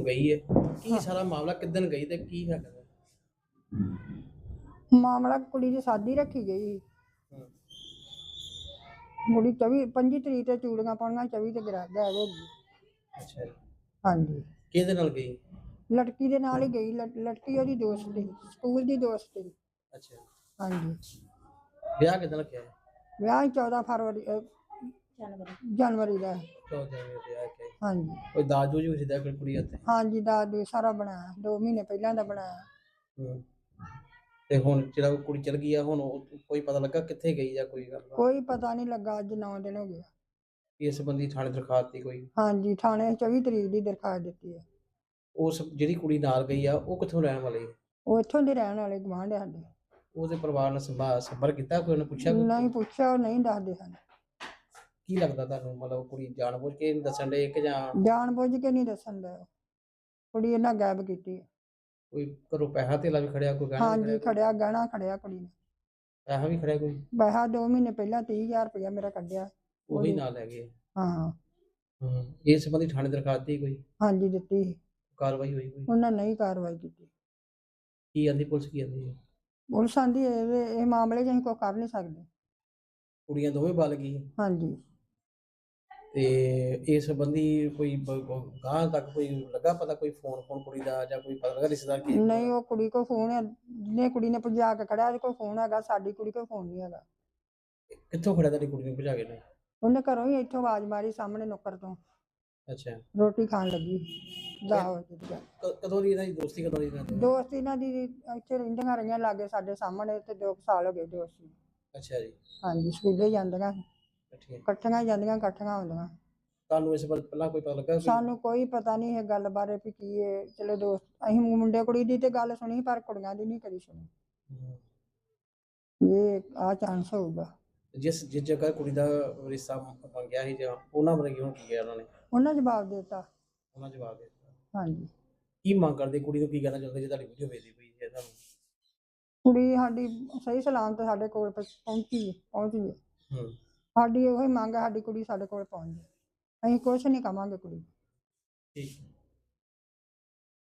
ਗਈ ਹੈ ਕੀ ਸਾਰਾ ਮਾਮਲਾ ਕਿਦਨ ਗਈ ਤੇ ਕੀ ਹੈਗਾ? ਵਾ? ਮਾਮਲਾ ਕੁੜੀ ਦੀ ਸ਼ਾਦੀ ਰੱਖੀ ਗਈ ਹਾਂ। ਕੁੜੀ 24 25 ਤਰੀਕ ਤੇ ਚੂੜੀਆਂ ਪਾਉਣੀਆਂ 24 ਤੇ ਗਰਾ ਹੋ ਗਈ। ਅੱਛਾ ਜੀ। ਹਾਂਜੀ। ਕਿਹਦੇ ਨਾਲ ਗਈ? ਲੜਕੀ ਦੇ ਨਾਲ ਹੀ ਗਈ ਲੜ- ਲੜਕੀ ਉਹਦੀ ਦੋਸਤ ਸੀ ਸਕੂਲ ਦੀ ਦੋਸਤ ਸੀ ਅੱਛਾ। ਹਾਂਜੀ। ਵਿਆਹ ਕਿਦਨ ਰੱਖਿਆ? ਹੈ ਵਿਆਹ ਹੀ 14 ਫਰਵਰੀ ਅਹ, ਜਨਵਰੀ। ਦਾ। ਹੈ। ਤੇ ਕਿ? ਹਾਂਜੀ। ਕੋਈ ਦਾਜ ਦੂਜ ਵੀ ਸਿੱਧਾ ਕੋਈ ਕੁੜੀ ਹੱਥੇ ਹਾਂਜੀ ਦਾ ਦੇ ਸਾਰਾ ਬਣਾਇਆ। 2 ਮਹੀਨੇ ਪਹਿਲਾਂ ਦਾ ਬਣਾਇਆ। ਤੇ ਹੁਣ ਜਿਹੜਾ ਉਹ ਕੁੜੀ ਚਲ ਗਈ ਆ ਹੁਣ ਉਹ- ਕੋਈ ਪਤਾ ਲੱਗਾ ਕਿੱਥੇ ਗਈ ਜਾਂ ਕੋਈ ਗੱਲ ਕੋਈ ਪਤਾ ਨਹੀਂ ਲੱਗਾ ਅੱਜ 9 ਦਿਨ ਹੋ ਗਏ ਇਸ ਸੰਬੰਧੀ ਥਾਣੇ ਦਰਖਾਸਤ ਦੀ ਕੋਈ? ਹਾਂਜੀ ਥਾਣੇ 24 ਤਰੀਕ ਦੀ ਦਰਖਾਸਤ ਦਿੱਤੀ ਹੈ ਉਸ ਜਿਹੜੀ ਕੁੜੀ ਨਾਲ ਗਈ ਆ ਉਹ ਕਿੱਥੋਂ ਰਹਿਣ ਵਾਲੀ ਹੈ ਉਹ ਇੱਥੋਂ ਦੇ ਰਹਿਣ ਵਾਲੇ ਗਵਾਂਢ ਸਾਡੇ। ਉਹਦੇ ਪਰਿਵਾਰ ਨਾਲ ਸੰਭਾ ਸੰਪਰਕ ਕੀਤਾ ਕੋਈ ਉਹਨੇ ਪੁੱਛਿਆ ਕੋਈ? ਨਹੀਂ ਪੁੱਛਿਆ ਉਹ ਨਹੀਂ ਦੱਸਦੇ ਹਨ ਕੀ ਲੱਗਦਾ ਤੁਹਾਨੂੰ? ਮਤਲਬ ਕੁੜੀ ਜਾਣਬੁੱਝ ਕੇ ਨਹੀਂ ਦੱਸਣ ਦੇ ਕਿ ਜਾਂ ਜਾਣ ਬੁੱਝ ਕੇ ਨਹੀਂ ਦੱਸਣ ਦਾ ਕੁੜੀ ਇਹਨਾਂ ਗਾਇਬ ਕੀਤੀ ਹੈ। ਕੋਈ ਘਰੋਂ ਪੈਸਾ ਧੇਲਾ ਵੀ ਖੜਿਆ ਕੋਈ ਗਹਿਣਾ ਵੀ ਹਾਂਜੀ ਖੜਿਆ ਖੜਿਆ ਗਹਿਣਾ ਖੜਿਆ ਕੁੜੀ ਨੇ। ਪੈਸਾ ਵੀ ਖੜਿਆ ਕੋਈ? ਪੈਸਾ 2 ਮਹੀਨੇ ਪਹਿਲਾਂ 30000 ਰੁਪਇਆ ਮੇਰਾ ਕੱਢਿਆ। ਉਹੀ ਉਹੀ। ਨਾਲ ਲੈ ਗਏ ਹਾਂ। ਹੂੰ ਇਸ ਸੰਬੰਧੀ ਥਾਣੇ ਦਰਖਾਸਤ ਦੀ ਕੋਈ? ਹਾਂਜੀ ਦਿੱਤੀ ਸੀ। ਕਾਰਵਾਈ ਹੋਈ ਕੋਈ? ਉਹਨਾਂ ਨਹੀਂ ਕਾਰਵਾਈ ਕੀਤੀ। ਕੀ ਆਂਦੀ ਪੁਲਿਸ ਕੀ ਆਂਦੀ? ਹੈ ਪੁਲਿਸ ਆਂਦੀ ਇਹ ਇਹ ਮਾਮਲੇ 'ਚ ਅਸੀਂ ਕੋਈ ਕਰ ਨਹੀਂ ਸਕਦੇ। ਕੁੜੀਆਂ ਦੋਵੇਂ ਬਲ ਗਈ ਹਾਂਜੀ। ਤੇ ਇਸ ਸੰਬੰਧੀ ਕੋਈ ਗਾਂ ਤੱਕ ਕੋਈ ਲੱਗਾ ਪਤਾ ਕੋਈ ਫੋਨ ਫੋਨ ਕੁੜੀ ਦਾ ਜਾਂ ਕੋਈ ਪਤਾ ਲੱਗਾ ਰਿਸ਼ਤੇਦਾਰ ਕੀ ਨਹੀਂ ਉਹ ਕੁੜੀ ਕੋਲ ਫੋਨ ਹੈ ਜਿਹਨੇ ਕੁੜੀ ਨੇ ਭਜਾ ਕੇ ਖੜਿਆ ਉਹਦੇ ਕੋਲ ਫੋਨ ਹੈਗਾ ਸਾਡੀ ਕੁੜੀ ਕੋਲ ਫੋਨ ਨਹੀਂ ਹੈਗਾ। ਕਿੱਥੋਂ ਖੜਿਆ ਤੁਹਾਡੀ ਕੁੜੀ ਨੂੰ ਭਜਾ ਕੇ ਨੇ ਉਹਨੇ ਘਰੋਂ ਹੀ ਇੱਥੋਂ ਆਵਾਜ਼ ਮਾਰੀ ਸਾਹਮਣੇ ਨੁੱਕਰ ਤੋਂ। ਅੱਛਾ। ਰੋਟੀ ਖਾਣ ਲੱਗੀ। ਦਾ ਕ- ਕਦੋਂ ਦੀ ਇਹਨਾਂ ਦੀ ਦੋਸਤੀ ਕਦੋਂ ਦੀ ਇਹਨਾਂ ਦੀ? ਦੋਸਤ ਇਹਨਾਂ ਦੀ ਇੱਥੇ ਰਹਿੰਦੀਆਂ ਰਹੀਆਂ ਲਾਗੇ ਸਾਡੇ ਸਾਹਮਣੇ ਤੇ 2 ਸਾਲ ਹੋ ਗਏ ਦੋਸਤੀ ਅੱਛਾ ਜੀ। ਹਾਂਜੀ ਸਕੂਲੇ ਜਾਂਦੀਆਂ। ਇਕੱਠੀਆਂ ਹੀ। ਜਾਂਦੀਆਂ ਇਕੱਠੀਆਂ ਆਉਂਦੀਆਂ ਤੁਹਾਨੂੰ ਇਸ ਬਾਰੇ ਪਹਿਲਾਂ ਕੋਈ ਪਤਾ ਲੱਗਾ ਕੋਈ? ਸਾਨੂੰ ਕੋਈ ਪਤਾ ਨਹੀਂ ਇਹ ਗੱਲ ਬਾਰੇ ਵੀ ਕੀ ਹੈ ਚਲੋ ਦੋਸਤ ਅਸੀਂ ਮੁੰਡੇ ਕੁੜੀ ਦੀ ਤੇ ਗੱਲ ਸੁਣੀ ਪਰ ਕੁੜੀਆਂ ਦੀ ਨਹੀਂ ਕਦੀ ਸੁਣੀ। ਹਮ, ਇਹ ਆ ਚਾਂਸ ਹੋਊਗਾ। ਜਿਸ ਜਿਸ ਜਗ੍ਹਾ ਕੁੜੀ ਦਾ ਰਿਸ਼ਤਾ ਮੰਗਿਆ ਸੀ ਜਾਂ ਉਹਨਾਂ ਬਾਰੇ ਕਿਉਂ ਕੀ ਗਿਆ ਉਹਨਾਂ ਨੇ? ਉਹਨਾਂ ਜਵਾਬ ਦੇ ਦਿੱਤਾ। ਉਹਨਾਂ ਜਵਾਬ ਦੇ ਦਿੱਤਾ। ਹਾਂਜੀ। ਕੀ ਮੰਗ ਕਰਦੇ? ਕੁੜੀ ਨੂੰ ਕੀ ਕਹਿਣਾ ਚਾਹੁੰਦੇ ਜੇ ਤੁਹਾਡੀ ਵੀਡੀਓ ਵੇਖਦੀ ਪਈ ਹੈ ਤੁਹਾਨੂੰ ਕੁੜੀ ਸਾਡੀ ਸਹੀ ਸਲਾਮਤ ਸਾਡੇ ਕੋਲ ਪਹੁੰਚੀ ਪਹੁੰਚੀ ਹੈ। ਹੂੰ। ਸਾਡੀ ਇਹੋ ਹੀ ਮੰਗ ਹੈ ਸਾਡੀ ਕੁੜੀ ਸਾਡੇ ਕੋਲ ਪਹੁੰਚ ਜਾਏ ਅਸੀਂ ਕੁਝ ਨਹੀਂ ਕਵਾਂਗੇ ਕੁੜੀ ਨੂੰ। ਠੀਕ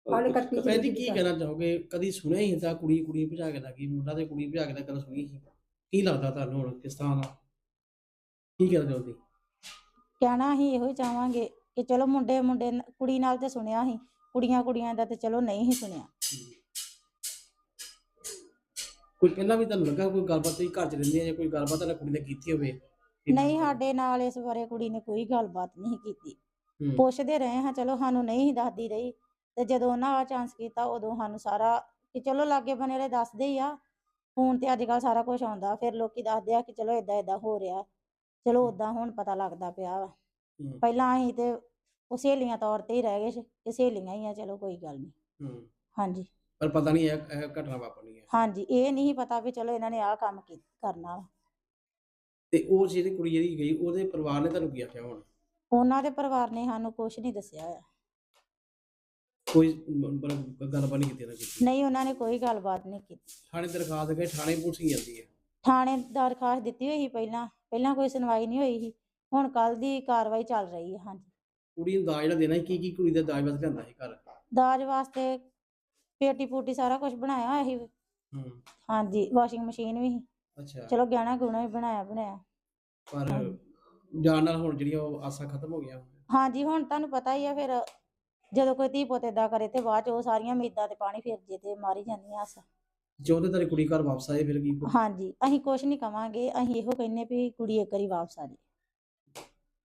ਹਾਲੇ ਕਹਿੰਦੀ ਕੀ ਕਹਿਣਾ ਚਾਹੋਗੇ? ਕਦੀ ਸੁਣਿਆ ਹੀ ਤਾਂ ਕੁੜੀ ਕੁੜੀ ਭਜਾ ਕੇ ਦਾ ਕੀ ਮੁੰਡਾ ਤੇ ਕੁੜੀ ਭਜਾ ਕੇ ਦਾ ਕਦੇ ਸੁਣੀ ਸੀ। ਕੀ ਲੱਗਦਾ ਤੁਹਾਨੂੰ ਹੁਣ ਕਿਸ ਤਰ੍ਹਾਂ ਦਾ? ਕੀ ਕਹਿਣਾ ਚਾਹੁੰਦੀ ਕਹਿਣਾ ਅਸੀਂ ਇਹੋ ਹੀ ਚਾਹਾਂਗੇ ਕਿ ਚਲੋ ਮੁੰਡੇ ਮੁੰਡੇ ਨ- ਕੁੜੀ ਨਾਲ ਤੇ ਸੁਣਿਆ ਸੀ ਕੁੜੀਆਂ ਕੁੜੀਆਂ ਦਾ ਤੇ ਚਲੋ ਨਹੀਂ ਹੀ ਸੁਣਿਆ। ਕੋਈ ਪਹਿਲਾਂ ਵੀ ਤੁਹਾਨੂੰ ਲੱਗਾ ਕੋਈ ਗੱਲਬਾਤ ਤੁਸੀਂ ਘਰ ਚ ਰਹਿੰਦੀ ਹੈ ਜਾਂ ਕੋਈ ਗੱਲਬਾਤ ਤੁਹਾਡੀ ਕੁੜੀ ਨੇ ਕੀਤੀ ਹੋਵੇ? ਨਹੀਂ ਸਾਡੇ ਨਾਲ ਇਸ ਬਾਰੇ ਕੁੜੀ ਨੇ ਕੋਈ ਗੱਲਬਾਤ ਨਹੀਂ ਕੀਤੀ। ਪੁੱਛਦੇ ਰਹੇ ਹਾਂ ਚਲੋ ਸਾਨੂੰ ਨਹੀਂ ਦੱਸਦੀ ਰਹੀ। ਤੇ ਜਦੋਂ ਉਹਨਾਂ ਆ ਚਾਂਸ ਕੀਤਾ ਉਦੋਂ ਸਾਨੂੰ ਸਾਰਾ ਕਿ ਚਲੋ ਲਾਗੇ ਬਨੇ ਵਾਲੇ ਦੱਸਦੇ ਹੀ ਆ। ਫੋਨ ਤੇ ਅੱਜ ਕੱਲ ਸਾਰਾ ਕੁਝ ਆਉਂਦਾ ਫਿਰ ਲੋਕੀ ਦੱਸਦੇ ਆ ਕਿ ਚਲੋ ਇਦਾਂ ਇਦਾਂ ਹੋ ਰਿਹਾ। ਚਲੋ ਉਦਾਂ ਹੁਣ ਪਤਾ ਲੱਗਦਾ ਪਿਆ ਵਾ। ਪਹਿਲਾਂ ਅਸੀਂ ਤੇ ਉਹ ਸਹੇਲੀਆਂ ਤੌਰ ਤੇ ਹੀ ਰਹਿ ਗਏ ਸੀ ਕਿ ਸਹੇਲੀਆਂ ਹੀ ਆ ਚਲੋ ਕੋਈ ਗੱਲ ਨਹੀਂ। ਹਾਂਜੀ। ਪਰ ਪਤਾ ਨਹੀਂ ਇਹ ਘਟਨਾ ਵਾਪਰਨੀ ਹੈ। ਹਾਂਜੀ ਇਹ ਨਹੀਂ ਪਤਾ ਵੀ ਚਲੋ ਇਹਨਾਂ ਨੇ ਆਹ ਕੰਮ ਕਰਨਾ ਵਾ। ਤੇ ਉਹ ਜਿਹੜੀ ਕੁੜੀ ਜਿਹੜੀ ਗਈ ਉਹਦੇ ਪਰਿਵਾਰ ਨੇ ਤੁਹਾਨੂੰ ਕੀ ਆਖਿਆ ਹੁਣ? ਉਹਨਾਂ ਦੇ ਪਰਿਵਾਰ ਨੇ ਸਾਨੂੰ ਕੁਝ ਨਹੀਂ ਦੱਸਿਆ ਹੋਇਆ ਕੋਈ ਮਤਲਬ ਗੱਲਬਾਤ ਨਹੀਂ ਕੀਤੀ ਨਾ? ਕੀਤੀ ਨਹੀਂ ਉਹਨਾਂ ਨੇ ਕੋਈ ਗੱਲਬਾਤ ਨਹੀਂ ਕੀਤੀ। ਥਾਣੇ ਦਰਖਾਸਤ ਗਏ ਥਾਣੇ ਪੁਲਿਸ ਹੀ ਜਾਂਦੀ ਹੈ? ਥਾਣੇ ਦਰਖਾਸਤ ਦਿੱਤੀ ਹੋਈ ਸੀ ਪਹਿਲਾਂ ਪਹਿਲਾਂ ਕੋਈ ਸੁਣਵਾਈ ਨਹੀਂ ਹੋਈ ਸੀ। ਹੁਣ ਕੱਲ ਦੀ ਕਾਰਵਾਈ ਚੱਲ ਰਹੀ ਹੈ ਹਾਂਜੀ। ਕੁੜੀ ਨੂੰ ਦਾਜ ਜਿਹੜਾ ਦੇਣਾ ਸੀ, ਕੀ ਕੀ ਕੁੜੀ ਦਾ ਦਾਜ ਵਾਸਤੇ ਲਿਆਂਦਾ ਸੀ ਘਰ? ਦਾਜ ਵਾਸਤੇ ਪੇਟੀ ਪੂਟੀ ਸਾਰਾ ਕੁਝ ਬਣਾਇਆ ਹੋਇਆ ਸੀ। ਹੂੰ। ਹਾਂਜੀ ਵਾਸ਼ਿੰਗ ਮਸ਼ੀਨ ਵੀ ਸੀ। ਅੱਛਾ। ਚਲੋ ਗਹਿਣਾ ਗੁਣਾ ਵੀ ਬਣਾਇਆ ਬਣਾਇਆ। ਪਰ। ਜਾਣ ਨਾਲ ਹੁਣ ਜਿਹੜੀਆਂ ਉਹ ਆਸਾਂ ਖਤਮ ਹੋ ਗਈਆਂ। ਹਾਂਜੀ ਹੁਣ ਤੁਹਾਨੂੰ ਪਤਾ ਹੀ ਆ ਫਿਰ ਜਦੋਂ ਕੋਈ ਧੀ ਪੁੱਤ ਏਦਾਂ ਕਰੇ ਤੇ ਬਾਅਦ ਚ ਉਹ ਸਾਰੀਆਂ ਉਮੀਦਾਂ ਤੇ ਪਾਣੀ ਫਿਰ ਜੇ ਤੇ ਮਾਰੀ ਜਾਂਦੀਆਂ ਆਸਾਂ। ਚਾਹੁੰਦੇ ਤੇਰੀ ਕੁੜੀ ਘਰ ਵਾਪਸ ਆਏ ਫਿਰ ਕੀ? ਹਾਂਜੀ ਅਸੀਂ ਕੁਝ ਨਹੀਂ ਕਵਾਂਗੇ ਅਸੀਂ ਇਹੋ ਕਹਿੰਨੇ ਵੀ ਕੁੜੀ ਇੱਕ ਵਾਰੀ ਵਾਪਸ ਆ ਜਾਏ